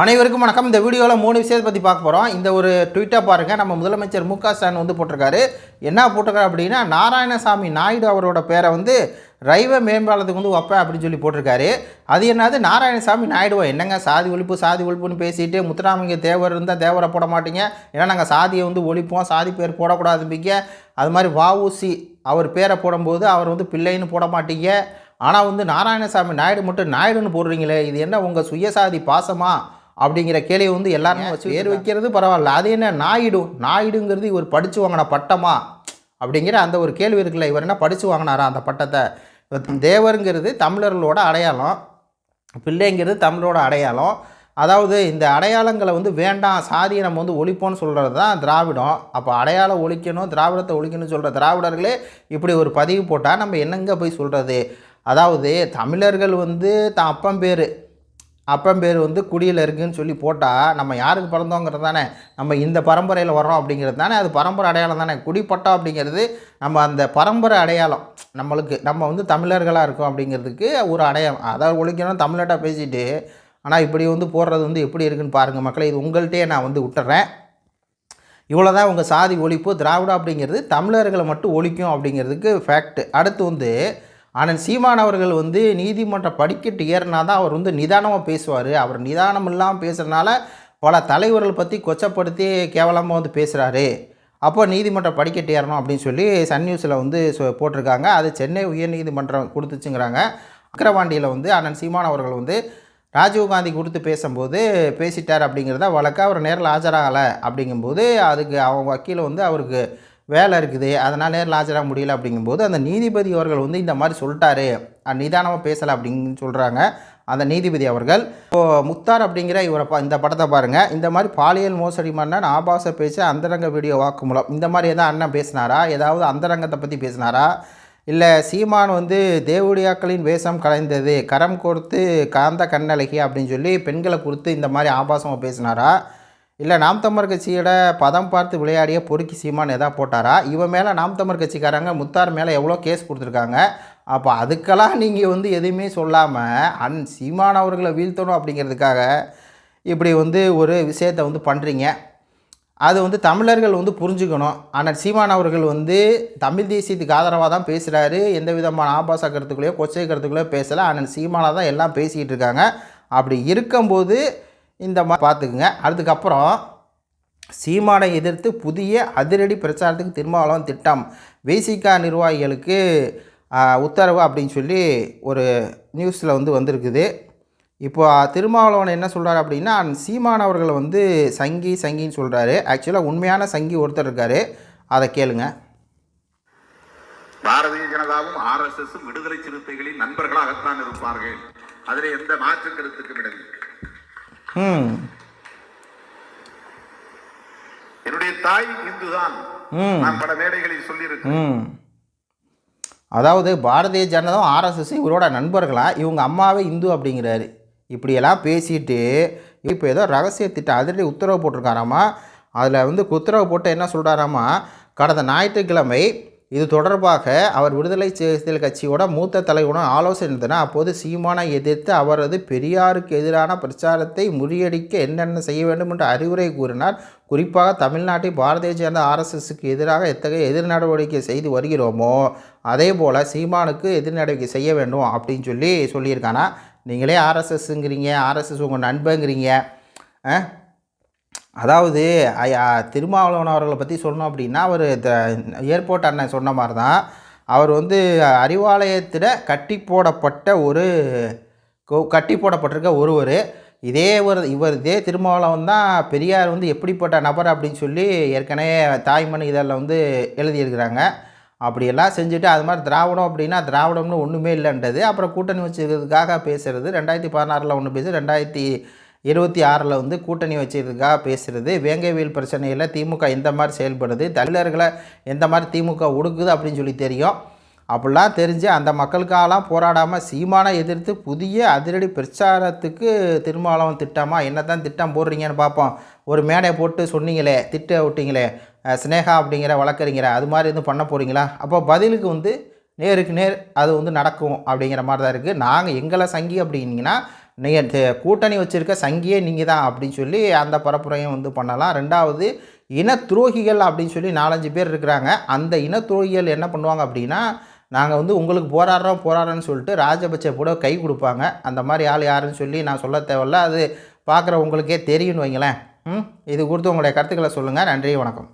அனைவருக்கும் வணக்கம். இந்த வீடியோவில் மூணு விஷயத்தை பற்றி பார்க்க போகிறோம் இந்த ஒரு ட்விட்டை பாருங்கள் நம்ம முதலமைச்சர் மு க ஸ்டாலின் வந்து போட்டிருக்காரு. என்ன போட்டிருக்காரு அப்படின்னா நாராயணசாமி நாயுடு அவரோட பேரை வந்து ரயில்வே மேம்பாலத்துக்கு வந்து வைப்பேன் அப்படின்னு சொல்லி போட்டிருக்காரு. அது என்னது? நாராயணசாமி நாயுடுவா? என்னங்க? சாதி ஒழிப்பு சாதி ஒழிப்புன்னு பேசிட்டு முத்துராமலிங்க தேவர் இருந்தால் தேவரை போட மாட்டீங்க. ஏன்னா நாங்கள் சாதியை வந்து ஒழிப்போம். சாதி பேர் போடக்கூடாதும்பிங்க அது மாதிரி வஉசி அவர் பேரை போடும்போது அவர் வந்து பிள்ளைன்னு போட மாட்டீங்க. ஆனால் வந்து நாராயணசாமி நாயுடு மட்டும் நாயுடுன்னு போடுறீங்களே. இது என்ன உங்கள் சுயசாதி பாசமாக அப்படிங்கிற கேள்வி வந்து எல்லாருமே வச்சு பேர் வைக்கிறது பரவாயில்ல. அது என்ன? நாயுடு. நாயுடுங்கிறது இவர் படித்து வாங்கின பட்டமா? அப்படிங்கிற அந்த ஒரு கேள்வி இருக்குல்ல. இவர் என்ன படித்து வாங்கினாரா அந்த பட்டத்தை? தேவருங்கிறது தமிழர்களோட அடையாளம். பிள்ளைங்கிறது தமிழரோட அடையாளம். அதாவது இந்த அடையாளங்களை வந்து வேண்டாம் சாதியை நம்ம வந்து ஒழிப்போம்னு சொல்கிறது தான் திராவிடம். அப்போ அடையாளம் ஒழிக்கணும் திராவிடத்தை ஒழிக்கணும்னு சொல்கிற திராவிடர்களே இப்படி ஒரு பதிவு போட்டால் நம்ம என்னங்க போய் சொல்கிறது அதாவது தமிழர்கள் வந்து தான் அப்பன் பேர் அப்பன் பேர் வந்து குடியில் இருக்குன்னு சொல்லி போட்டால் நம்ம யாருக்கு பிறந்தோங்கிறது தானே? நம்ம இந்த பரம்பரையில் வரோம் அப்படிங்கிறது தானே? அது பரம்பரை அடையாளம் தானே? குடிப்பட்டம் அப்படிங்கிறது நம்ம அந்த பரம்பரை அடையாளம். நம்மளுக்கு நம்ம வந்து தமிழர்களாக இருக்கோம் அப்படிங்கிறதுக்கு ஒரு அடையாளம். அதாவது ஒழிக்கணும் தமிழ்நாட்டாக பேசிட்டு ஆனால் இப்படி வந்து போடுறது வந்து எப்படி இருக்குன்னு பாருங்கள் மக்களை. இது உங்கள்கிட்டயே நான் வந்து விட்டுறேன். இவ்வளோ தான் உங்கள் சாதி ஒழிப்பு திராவிடம் அப்படிங்கிறது தமிழர்களை மட்டும் ஒழிக்கும் அப்படிங்கிறதுக்கு ஃபேக்ட் அடுத்து வந்து ஆனால் சீமான் அவர்கள் வந்து நீதிமன்ற படிக்கட்டு ஏறினா தான் அவர் வந்து நிதானமாக பேசுவார். அவர் நிதானம் இல்லாமல் பேசுகிறனால பல தலைவர்கள் பற்றி கொச்சப்படுத்தி கேவலமாக வந்து பேசுகிறாரு அப்போ நீதிமன்ற படிக்கட்டு ஏறணும் அப்படின்னு சொல்லி சன் நியூஸில் வந்து சொ- போட்டிருக்காங்க. அது சென்னை உயர்நீதிமன்றம் கொடுத்துச்சுங்கிறாங்க. அக்கரவாண்டியில் வந்து அண்ணன் சீமான் அவர்கள் வந்து ராஜீவ்காந்தி கொடுத்து பேசும்போது பேசிட்டார் அப்படிங்கிறத வழக்காக அவர் நேரில் ஆஜராகலை அப்படிங்கும்போது அதுக்கு அவங்க வக்கீல் வந்து அவருக்கு வேலை இருக்குது அதனால் நேரில் ஆஜராக முடியல அப்படிங்கும்போது அந்த நீதிபதி அவர்கள் வந்து இந்த மாதிரி சொல்லிட்டாரு. நிதானமாக பேசலை அப்படின்னு சொல்கிறாங்க அந்த நீதிபதி அவர்கள் இப்போது முக்தார் அப்படிங்கிற இவரை பா இந்த படத்தை பாருங்கள் இந்த மாதிரி பாலியல் மோசடி மன்னன் ஆபாச பேச்சு அந்தரங்க வீடியோ வாக்குமூலம் இந்த மாதிரி எதாவது அண்ணன் பேசினாரா? ஏதாவது அந்தரங்கத்தை பற்றி பேசினாரா? இல்லை சீமான் வந்து தேவுடையாக்களின் வேஷம் கலைந்தது கரம் கொடுத்து காந்த கண்ணழகி அப்படின்னு சொல்லி பெண்களை கொடுத்து இந்த மாதிரி ஆபாசமாக பேசினாரா? இல்லை நாம் தமிழர் கட்சியோட பதம் பார்த்து விளையாடிய பொறுக்கி சீமான் எதா போட்டாரா? இவன் மேலே நாம் தமிழர் கட்சிக்காரங்க முத்தார் மேலே எவ்வளோ கேஸ் கொடுத்துருக்காங்க? அப்போ அதுக்கெல்லாம் நீங்கள் வந்து எதுவுமே சொல்லாமல் அன் சீமான் அவர்களை வீழ்த்தணும் அப்படிங்கிறதுக்காக இப்படி வந்து ஒரு விஷயத்தை வந்து பண்ணுறீங்க அது வந்து தமிழர்கள் வந்து புரிஞ்சுக்கணும். ஆனால் சீமான் அவர்கள் வந்து தமிழ் தேசியத்துக்கு ஆதரவாக தான் பேசுகிறாரு எந்த விதமான ஆபாச கருத்துக்களையோ கொச்சை கருத்துக்களையோ பேசலை. ஆனால் சீமானாக தான் எல்லாம் பேசிக்கிட்டு இருக்காங்க. அப்படி இருக்கும்போது இந்த மாதிரி பார்த்துக்குங்க. அதுக்கப்புறம் சீமானை எதிர்த்து புதிய அதிரடி பிரச்சாரத்துக்கு திருமாவளவன் திட்டம். வேசிகா நிர்வாகிகளுக்கு உத்தரவு அப்படின்னு சொல்லி ஒரு நியூஸில் வந்து வந்திருக்குது. இப்போ திருமாவளவன் என்ன சொல்கிறாரு அப்படின்னா சீமான் அவர்களை வந்து சங்கி சங்கின்னு சொல்கிறாரு ஆக்சுவலாக உண்மையான சங்கி ஒருத்தர் இருக்கார். அதை கேளுங்க. பாரதிய ஜனதாவும் ஆர்எஸ்எஸும் விடுதலை சிறுத்தைகளின் நண்பர்களாகத்தான் இருப்பார்கள். அதில் எந்த மாற்று கருத்துக்கும் இடமில்லை. என்னுடைய தாய் இந்துதான். ம். நான் பல மேடைகளில் சொல்லியிருக்கேன். ம். அதாவது பாரதிய ஜனதாவும் ஆர்எஸ்எஸ் இவரோட நண்பர்களா? இவங்க அம்மாவே இந்து அப்படிங்கிறாரு. இப்படியெல்லாம் பேசிட்டு இப்போ ஏதோ ரகசிய திட்டம் அதிரடி உத்தரவு போட்டிருக்காராமா? அதில் வந்து உத்தரவு போட்டு என்ன சொல்கிறாராமா கடந்த ஞாயிற்றுக்கிழமை இது தொடர்பாக அவர் விடுதலை சிறுத்தைகள் கட்சியோட மூத்த தலைவருடன் ஆலோசனை இருந்தன அப்போது சீமானை எதிர்த்து அவரது பெரியாருக்கு எதிரான பிரச்சாரத்தை முறியடிக்க என்னென்ன செய்ய வேண்டும் என்று அறிவுரை கூறினார். குறிப்பாக தமிழ்நாட்டில் பாரதிய ஜனதா ஆர்எஸ்எஸ்க்கு எதிராக எத்தகைய எதிர் நடவடிக்கை செய்து வருகிறோமோ அதே போல் சீமானுக்கு எதிர் நடவடிக்கை செய்ய வேண்டும் அப்படின்னு சொல்லி சொல்லியிருக்கானா? நீங்களே ஆர்எஸ்எஸ்ங்கிறீங்க ஆர்எஸ்எஸ் உங்கள் நண்பங்கிறீங்க ஆ? அதாவது ஐயா திருமாவளவன் அவர்களை பற்றி சொல்லணும் அப்படின்னா அவர் ஏர்போர்ட் அண்ணன் சொன்ன மாதிரி தான் அவர் வந்து அறிவாலயத்தில் கட்டி போடப்பட்ட ஒரு கொ- கட்டி போடப்பட்டிருக்க ஒருவர். இதே ஒரு இவர் இதே திருமாவளவன் தான் பெரியார் வந்து எப்படிப்பட்ட நபர் அப்படின்னு சொல்லி ஏற்கனவே தாய்மண் இதழில் வந்து எழுதியிருக்கிறாங்க. அப்படியெல்லாம் செஞ்சுட்டு அது மாதிரி திராவிடம் அப்படின்னா திராவிடம்னு ஒன்றுமே இல்லைன்றது. அப்புறம் கூட்டணி வச்சுக்கிறதுக்காக பேசுகிறது ரெண்டாயிரத்தி பதினாறில் ஒன்று பேசு ரெண்டாயிரத்தி இருபத்தி ஆறில் வந்து கூட்டணி வச்சிருக்கா பேசுகிறது வேங்கைவேல் பிரச்சனையில் திமுக எந்த மாதிரி செயல்படுது. தமிழர்களை எந்த மாதிரி திமுக ஒடுக்குது அப்படின்னு சொல்லி தெரியும். அப்படிலாம் தெரிஞ்சு அந்த மக்களுக்காகலாம் போராடாமல் சீமானை எதிர்த்து புதிய அதிரடி பிரச்சாரத்துக்கு திருமாவளவன் திட்டமா என்ன தான் திட்டம் போடுறீங்கன்னு பார்ப்போம். ஒரு மேடை போட்டு சொன்னீங்களே திட்ட விட்டீங்களே ஸ்னேகா அப்படிங்கிற வழக்கறிஞரை அது மாதிரி எதுவும் பண்ண போகிறீங்களா அப்போ பதிலுக்கு வந்து நேருக்கு நேர் அது வந்து நடக்கும் அப்படிங்கிற மாதிரி தான் இருக்குது நாங்கள் எங்களை சங்கி அப்படின்னீங்கன்னா நீங்கள் கூட்டணி வச்சுருக்க சங்கியே நீங்கள் தான் அப்படின்னு சொல்லி அந்த பரப்புரையும் வந்து பண்ணலாம். ரெண்டாவது இன துரோகிகள் அப்படின்னு சொல்லி நாலஞ்சு பேர் இருக்கிறாங்க. அந்த இன துரோகிகள் என்ன பண்ணுவாங்க அப்படின்னா நாங்கள் வந்து உங்களுக்கு போராடுறோம் போராடுறோன்னு சொல்லிட்டு ராஜபட்ச கூட கை கொடுப்பாங்க. அந்த மாதிரி ஆள் யாருன்னு சொல்லி நான் சொல்ல தேவையில்ல. அது பார்க்குற உங்களுக்கே தெரியும்னு வைங்களேன். ம் இது குறித்து உங்களுடைய கருத்துக்களை சொல்லுங்கள் நன்றி வணக்கம்.